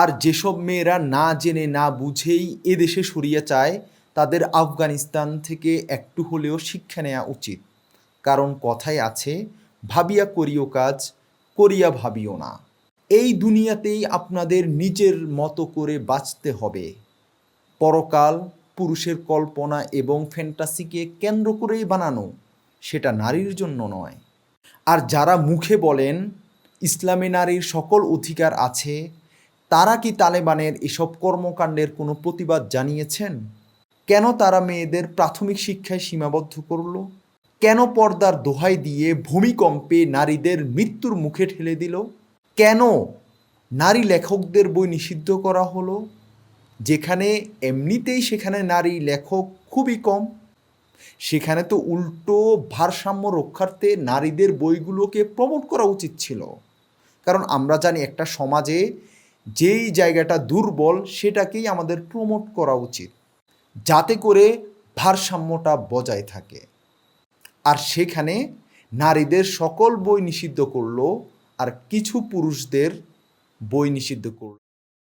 আর যেসব মেয়েরা না জেনে, না বুঝেই এদেশে সরিয়ে চায়, তাদের আফগানিস্তান থেকে একটু হলেও শিক্ষা নেওয়া উচিত। কারণ কথায় আছে, ভাবিয়া করিও কাজ, করিয়া ভাবিও না। এই দুনিয়াতেই আপনাদের নিজের মতো করে বাঁচতে হবে। পরকাল, পুরুষের কল্পনা এবং ফ্যান্টাসিকে কেন্দ্র করেই বানানো, সেটা নারীর জন্য নয়। আর যারা মুখে বলেন, ইসলামে নারীর সকল অধিকার আছে তারা কি তালেবানের এসব কর্মকাণ্ডের কোনো প্রতিবাদ জানিয়েছেন? কেন তারা মেয়েদের প্রাথমিক শিক্ষায় সীমাবদ্ধ করল? কেন পর্দার দোহাই দিয়ে ভূমিকম্পে নারীদের মৃত্যুর মুখে ঠেলে দিল? কেন নারী লেখকদের বই নিষিদ্ধ করা হলো? যেখানে এমনিতেই সেখানে নারী লেখক খুবই কম। সেখানে তো উল্টো ভারসাম্য রক্ষার্থে নারীদের বইগুলোকে প্রমোট করা উচিত ছিল। কারণ আমরা জানি একটা সমাজে যেই জায়গাটা দুর্বল সেটাকেই আমাদের প্রমোট করা উচিত। যাতে করে ভারসাম্যটা বজায় থাকে। আর সেখানে নারীদের সকল বই নিষিদ্ধ করল আর কিছু পুরুষদের বই নিষিদ্ধ করল।